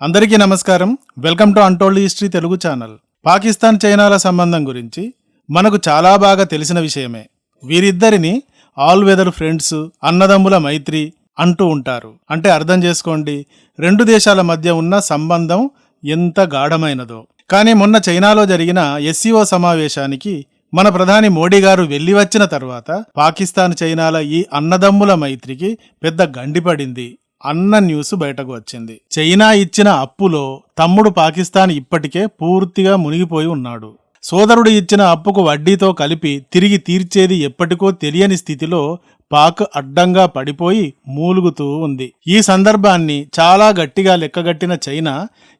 అందరికీ నమస్కారం. Welcome to untold history Telugu channel. Pakistan చైనాల సంబంధం గురించి మనకు చాలా బాగా తెలిసిన విషయమే. వీరిద్దరిని ఆల్ వెదర్ ఫ్రెండ్స్ అన్నదమ్ముల మైత్రి అంటూ ఉంటారు. అంటే అర్థం చేసుకోండి రెండు దేశాల మధ్య ఉన్న సంబంధం ఎంత గాఢమైనదో. కానీ మొన్న చైనాలో జరిగిన ఎస్సీఓ సమావేశానికి మన ప్రధాని మోడీ గారు వెళ్ళి వచ్చిన తర్వాత పాకిస్తాన్ చైనాల ఈ అన్నదమ్ముల మైత్రికి పెద్ద గండిపడింది. అన్న న్యూస్ బయటకు వచ్చింది. చైనా ఇచ్చిన అప్పులో తమ్ముడు పాకిస్తాన్ ఇప్పటికే పూర్తిగా మునిగిపోయి ఉన్నాడు. సోదరుడు ఇచ్చిన అప్పుకు వడ్డీతో కలిపి తిరిగి తీర్చేది ఎప్పటికో తెలియని స్థితిలో పాక్ అడ్డంగా పడిపోయి మూలుగుతూ ఉంది. ఈ సందర్భాన్ని చాలా గట్టిగా లెక్కగట్టిన చైనా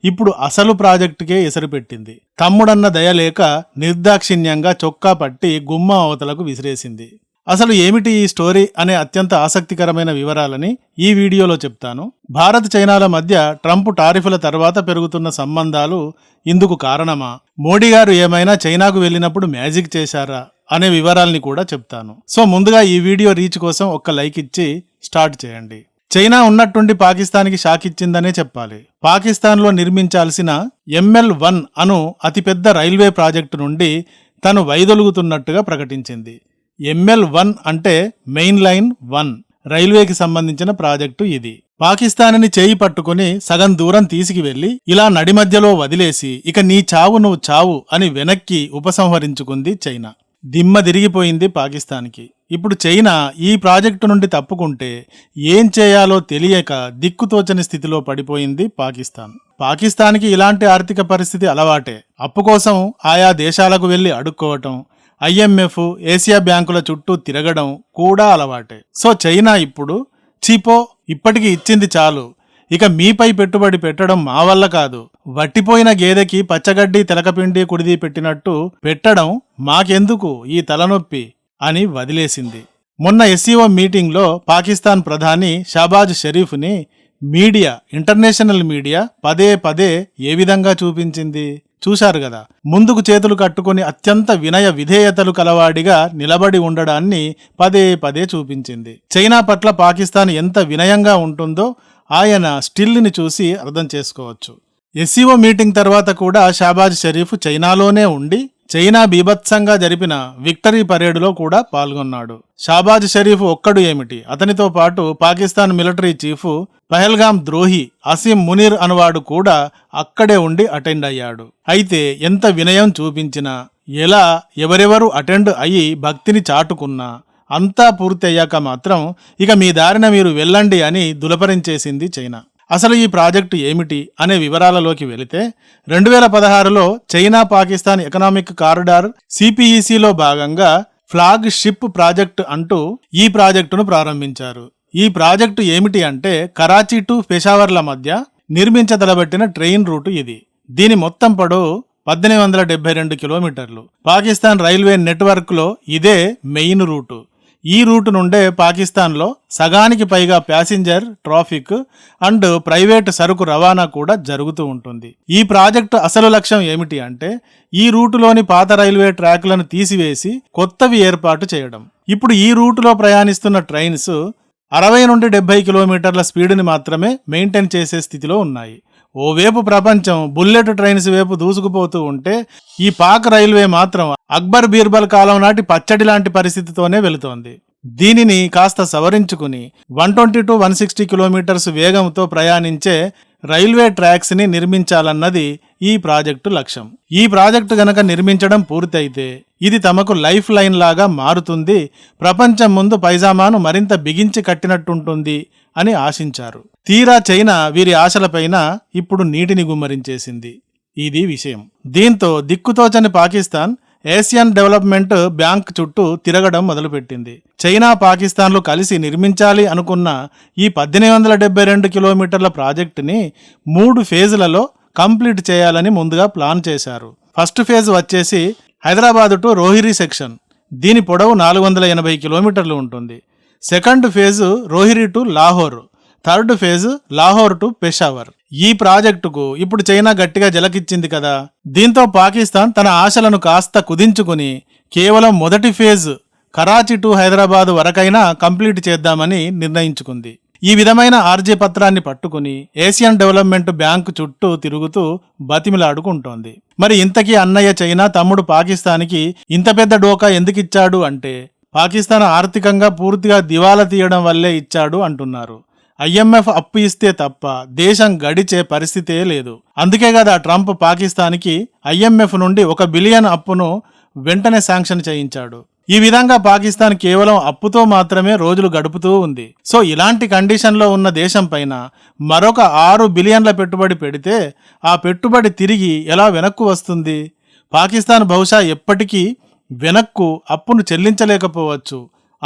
ఇప్పుడు అసలు ప్రాజెక్టుకే ఎసరు పెట్టింది తమ్ముడన్న దయలేక నిర్దాక్షిణ్యంగా చొక్కా పట్టి గుమ్మ అవతలకు విసిరేసింది. అసలు ఏమిటి ఈ స్టోరీ అనే అత్యంత ఆసక్తికరమైన వివరాలని ఈ వీడియోలో చెప్తాను. భారత్ చైనాల మధ్య ట్రంప్ టారిఫుల తర్వాత పెరుగుతున్న సంబంధాలు ఇందుకు కారణమా? మోడీ గారు ఏమైనా చైనాకు వెళ్ళినప్పుడు మ్యాజిక్ చేశారా? అనే వివరాల్ని కూడా చెప్తాను. సో ముందుగా ఈ వీడియో రీచ్ కోసం ఒక్క లైక్ ఇచ్చి స్టార్ట్ చేయండి. చైనా ఉన్నట్టుండి పాకిస్తాన్కి షాక్ ఇచ్చిందనే చెప్పాలి. పాకిస్తాన్లో నిర్మించాల్సిన ఎంఎల్ వన్ అను అతిపెద్ద రైల్వే ప్రాజెక్టు నుండి తను వైదొలుగుతున్నట్టుగా ప్రకటించింది. ఎంఎల్ వన్ అంటే మెయిన్ లైన్ వన్ రైల్వేకి సంబంధించిన ప్రాజెక్టు ఇది. పాకిస్తాన్ని చేయి పట్టుకుని సగం దూరం తీసుకువెళ్ళి ఇలా నడి మధ్యలో వదిలేసి ఇక నీ చావు నువ్వు చావు అని వెనక్కి ఉపసంహరించుకుంది చైనా. దిమ్మ తిరిగిపోయింది పాకిస్తాన్కి. ఇప్పుడు చైనా ఈ ప్రాజెక్టు నుండి తప్పుకుంటే ఏం చేయాలో తెలియక దిక్కుతోచని స్థితిలో పడిపోయింది పాకిస్తాన్. పాకిస్తాన్కి ఇలాంటి ఆర్థిక పరిస్థితి అలవాటే. అప్పు కోసం ఆయా దేశాలకు వెళ్ళి అడుక్కోవటం ఐఎంఎఫ్ ఏసియా బ్యాంకుల చుట్టూ తిరగడం కూడా అలవాటే. సో చైనా ఇప్పుడు చీపో ఇప్పటికి ఇచ్చింది చాలు. ఇక మీపై పెట్టుబడి పెట్టడం మా వల్ల కాదు. వట్టిపోయిన గేదెకి పచ్చగడ్డి తెలకపిండి కుడిది పెట్టినట్టు పెట్టడం మాకెందుకు ఈ తలనొప్పి అని వదిలేసింది. మొన్న ఎస్సీఓ మీటింగ్లో పాకిస్తాన్ ప్రధాని షాబాజ్ షరీఫ్ని మీడియా ఇంటర్నేషనల్ మీడియా పదే పదే ఏ విధంగా చూపించింది? చూశారు కదా. ముందుకు చేతులు కట్టుకుని అత్యంత వినయ విధేయతలు కలవాడిగా నిలబడి ఉండడాన్ని పదే పదే చూపించింది. చైనా పట్ల పాకిస్తాన్ ఎంత వినయంగా ఉంటుందో ఆయన స్టిల్ని చూసి అర్థం చేసుకోవచ్చు. ఎస్సీఓ మీటింగ్ తర్వాత కూడా షాబాజ్ షరీఫ్ చైనాలోనే ఉండి చైనా బీభత్సంగా జరిపిన విక్టరీ పరేడ్లో కూడా పాల్గొన్నాడు. షాబాజ్ షరీఫ్ ఒక్కడు ఏమిటి? అతనితో పాటు పాకిస్తాన్ మిలిటరీ చీఫ్ పహల్గాం ద్రోహి అసీం మునీర్ అనువాడు కూడా అక్కడే ఉండి అటెండ్ అయ్యాడు. అయితే ఎంత వినయం చూపించినా ఎలా ఎవరెవరు అటెండ్ అయ్యి భక్తిని చాటుకున్నా అంతా పూర్తి అయ్యాక మాత్రం ఇక మీ దారిన మీరు వెళ్ళండి అని దులపరించేసింది చైనా. అసలు ఈ ప్రాజెక్టు ఏమిటి అనే వివరాలలోకి వెళితే రెండు వేల పదహారులో చైనా పాకిస్తాన్ ఎకనామిక్ కారిడార్ సిపిఈసిలో భాగంగా ఫ్లాగ్ షిప్ ప్రాజెక్ట్ అంటూ ఈ ప్రాజెక్టును ప్రారంభించారు. ఈ ప్రాజెక్టు ఏమిటి అంటే కరాచీ టు పెషావర్ల మధ్య నిర్మించదలబెట్టిన ట్రైన్ రూటు ఇది. దీని మొత్తం పొడవు పద్దెనిమిది వందల డెబ్బై రెండు కిలోమీటర్లు. పాకిస్తాన్ రైల్వే నెట్వర్క్లో ఇదే మెయిన్ రూటు. ఈ రూటు నుండే పాకిస్తాన్లో సగానికి పైగా ప్యాసింజర్ ట్రాఫిక్ అండ్ ప్రైవేట్ సరుకు రవాణా కూడా జరుగుతూ ఉంటుంది. ఈ ప్రాజెక్టు అసలు లక్ష్యం ఏమిటి అంటే ఈ రూటులోని పాత రైల్వే ట్రాక్లను తీసివేసి కొత్తవి ఏర్పాటు చేయడం. ఇప్పుడు ఈ రూటులో ప్రయాణిస్తున్న ట్రైన్స్ అరవై నుండి డెబ్బై కిలోమీటర్ల స్పీడ్ని మాత్రమే మెయింటైన్ చేసే స్థితిలో ఉన్నాయి. ఓవేపు ప్రపంచం బుల్లెట్ ట్రైన్స్ వైపు దూసుకుపోతూ ఉంటే ఈ పాక్ రైల్వే మాత్రం అక్బర్ బీర్బల్ కాలం నాటి పచ్చడి లాంటి పరిస్థితితోనే వెళుతోంది. దీనిని కాస్త సవరించుకుని one twenty to one sixty kilometres వేగంతో ప్రయాణించే రైల్వే ట్రాక్స్ని నిర్మించాలన్నది ఈ ప్రాజెక్టు లక్ష్యం. ఈ ప్రాజెక్టు గనక నిర్మించడం పూర్తయితే ఇది తమకు లైఫ్ లైన్ లాగా మారుతుంది. ప్రపంచం ముందు పైజామాను మరింత బిగించి కట్టినట్టుంటుంది అని ఆశించారు. తీరా చైనా వీరి ఆశలపైన ఇప్పుడు నీటిని గుమ్మరించేసింది. ఇది విషయం. దీంతో దిక్కుతోచని పాకిస్తాన్ ఏషియన్ డెవలప్మెంట్ బ్యాంక్ చుట్టూ తిరగడం మొదలుపెట్టింది. చైనా పాకిస్తాన్లు కలిసి నిర్మించాలి అనుకున్న ఈ పద్దెనిమిది వందల డెబ్బై రెండు కిలోమీటర్ల ప్రాజెక్టుని మూడు ఫేజులలో కంప్లీట్ చేయాలని ముందుగా ప్లాన్ చేశారు. ఫస్ట్ ఫేజ్ వచ్చేసి హైదరాబాద్ టు రోహిరి సెక్షన్. దీని పొడవు నాలుగు వందల ఎనభై కిలోమీటర్లు ఉంటుంది. Second phase Rohri to Lahore. Third phase Lahore to Peshawar. ఈ ప్రాజెక్టుకు ఇప్పుడు చైనా గట్టిగా జలకిచ్చింది కదా. దీంతో పాకిస్తాన్ తన ఆశలను కాస్త కుదించుకుని కేవలం మొదటి ఫేజ్ కరాచీ టు హైదరాబాద్ వరకైనా కంప్లీట్ చేద్దామని నిర్ణయించుకుంది. ఈ విధమైన ఆర్జీ పత్రాన్ని పట్టుకుని ఏషియన్ డెవలప్మెంట్ బ్యాంకు చుట్టూ తిరుగుతూ బతిమిలాడుకుంటోంది. మరి ఇంతకీ అన్నయ్య చైనా తమ్ముడు పాకిస్తాన్కి ఇంత పెద్ద డోకా ఎందుకిచ్చాడు అంటే పాకిస్తాన్ ఆర్థికంగా పూర్తిగా దివాలా తీయడం వల్లే ఇచ్చాడు అంటున్నారు. ఐఎంఎఫ్ అప్పు ఇస్తే తప్ప దేశం గడిచే పరిస్థితే లేదు. అందుకే కదా ట్రంప్ పాకిస్తాన్కి ఐఎంఎఫ్ నుండి ఒక బిలియన్ అప్పును వెంటనే శాంక్షన్ చేయించాడు. ఈ విధంగా పాకిస్తాన్ కేవలం అప్పుతో మాత్రమే రోజులు గడుపుతూ ఉంది. సో ఇలాంటి కండిషన్లో ఉన్న దేశం పైన మరొక ఆరు బిలియన్ల పెట్టుబడి పెడితే ఆ పెట్టుబడి తిరిగి ఎలా వెనక్కు వస్తుంది? పాకిస్తాన్ బహుశా ఎప్పటికీ వెనక్కు అప్పును చెల్లించలేకపోవచ్చు.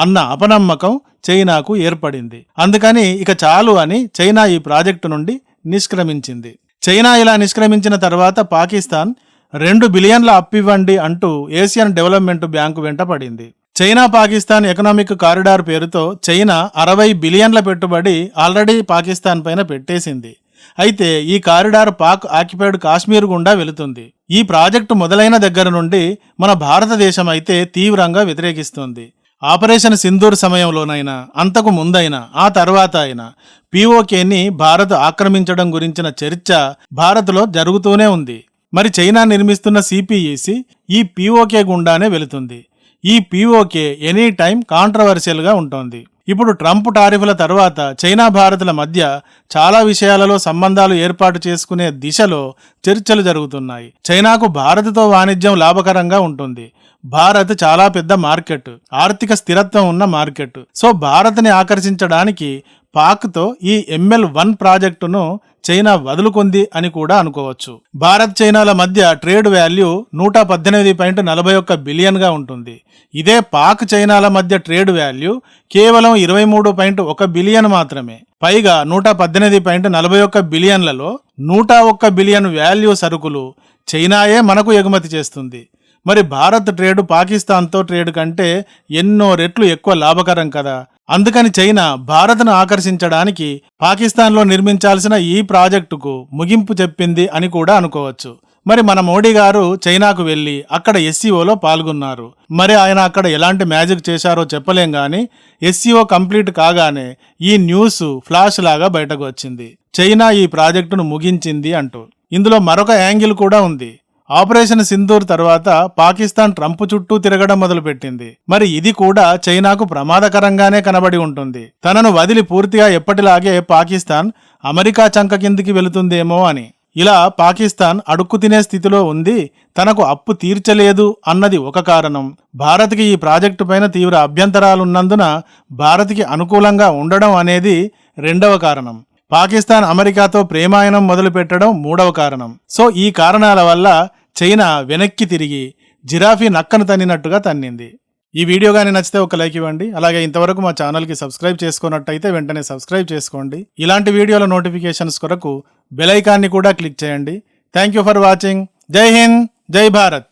అన్న అపనమ్మకం చైనాకు ఏర్పడింది. అందుకని ఇక చాలు అని చైనా ఈ ప్రాజెక్టు నుండి నిష్క్రమించింది. చైనా ఇలా నిష్క్రమించిన తర్వాత పాకిస్తాన్ రెండు బిలియన్ల అప్పివ్వండి అంటూ ఏషియన్ డెవలప్మెంట్ బ్యాంకు వెంట పడింది. చైనా పాకిస్తాన్ ఎకనామిక్ కారిడార్ పేరుతో చైనా అరవై బిలియన్ల పెట్టుబడి ఆల్రెడీ పాకిస్తాన్ పైన పెట్టేసింది. అయితే ఈ కారిడార్ పాక్ ఆక్యుపైడ్ కాశ్మీర్ గుండా వెళుతుంది. ఈ ప్రాజెక్టు మొదలైన దగ్గర నుండి మన భారతదేశం అయితే తీవ్రంగా వ్యతిరేకిస్తుంది. ఆపరేషన్ సింధూర్ సమయంలోనైనా అంతకు ముందైనా ఆ తర్వాత అయినా పీఓకేని భారత్ ఆక్రమించడం గురించిన చర్చ భారత్లో జరుగుతూనే ఉంది. మరి చైనా నిర్మిస్తున్న సిపిఈసి ఈ పీఓకే గుండానే వెళుతుంది. ఈ పీఓకే ఎనీ టైం కాంట్రవర్షియల్గా ఉంటుంది. ఇప్పుడు ట్రంప్ టారిఫ్ల తర్వాత చైనా భారత్ల మధ్య చాలా విషయాలలో సంబంధాలు ఏర్పాటు చేసుకునే దిశలో చర్చలు జరుగుతున్నాయి. చైనాకు భారత్తో వాణిజ్యం లాభకరంగా ఉంటుంది. భారత్ చాలా పెద్ద మార్కెట్ ఆర్థిక స్థిరత్వం ఉన్న మార్కెట్. సో భారత్ని ఆకర్షించడానికి పాక్తో ఈ ఎంఎల్ వన్ ప్రాజెక్టును చైనా వదులుకుంది అని కూడా అనుకోవచ్చు. భారత్ చైనాల మధ్య ట్రేడ్ వాల్యూ నూట పద్దెనిమిది పాయింట్ నలభై ఒక్క బిలియన్గా ఉంటుంది. ఇదే పాక్ చైనాల మధ్య ట్రేడ్ వాల్యూ కేవలం ఇరవై మూడు పాయింట్ ఒక బిలియన్ మాత్రమే. పైగా నూట పద్దెనిమిది పాయింట్ నలభై ఒక్క బిలియన్లలో నూట ఒక్క బిలియన్ వాల్యూ సరుకులు చైనాయే మనకు ఎగుమతి చేస్తుంది. మరి భారత్ ట్రేడ్ పాకిస్తాన్తో ట్రేడ్ కంటే ఎన్నో రెట్లు ఎక్కువ లాభకరం కదా. అందుకని చైనా భారత్ను ఆకర్షించడానికి పాకిస్తాన్లో నిర్మించాల్సిన ఈ ప్రాజెక్టుకు ముగింపు చెప్పింది అని కూడా అనుకోవచ్చు. మరి మన మోడీ గారు చైనాకు వెళ్ళి అక్కడ ఎస్సీఓలో పాల్గొన్నారు. మరి ఆయన అక్కడ ఎలాంటి మ్యాజిక్ చేశారో చెప్పలేం కానీ ఎస్సీఓ కంప్లీట్ కాగానే ఈ న్యూస్ ఫ్లాష్ లాగా బయటకు వచ్చింది. చైనా ఈ ప్రాజెక్టును ముగించింది అంటూ. ఇందులో మరొక యాంగిల్ కూడా ఉంది. ఆపరేషన్ సింధూర్ తర్వాత పాకిస్తాన్ ట్రంప్ చుట్టూ తిరగడం మొదలుపెట్టింది. మరి ఇది కూడా చైనాకు ప్రమాదకరంగానే కనబడి ఉంటుంది. తనను వదిలి పూర్తిగా ఎప్పటిలాగే పాకిస్తాన్ అమెరికా చంక కిందికి వెళుతుందేమో అని. ఇలా పాకిస్తాన్ అడుక్కు తినే స్థితిలో ఉంది. తనకు అప్పు తీర్చలేదు అన్నది ఒక కారణం. భారత్కి ఈ ప్రాజెక్టు పైన తీవ్ర అభ్యంతరాలున్నందున భారత్కి అనుకూలంగా ఉండడం అనేది రెండవ కారణం. పాకిస్తాన్ అమెరికాతో ప్రేమాయణం మొదలుపెట్టడం మూడవ కారణం. సో ఈ కారణాల వల్ల చైనా వెనక్కి తిరిగి జిరాఫీ నక్కను తన్నినట్టుగా తన్నింది. ఈ వీడియో కానీ నచ్చితే ఒక లైక్ ఇవ్వండి. అలాగే ఇంతవరకు మా ఛానల్కి సబ్స్క్రైబ్ చేసుకున్నట్టయితే వెంటనే సబ్స్క్రైబ్ చేసుకోండి. ఇలాంటి వీడియోల నోటిఫికేషన్స్ కొరకు బెల్ ఐకాన్ని కూడా క్లిక్ చేయండి. Thank you for watching. Jai Hind. Jai Bharat.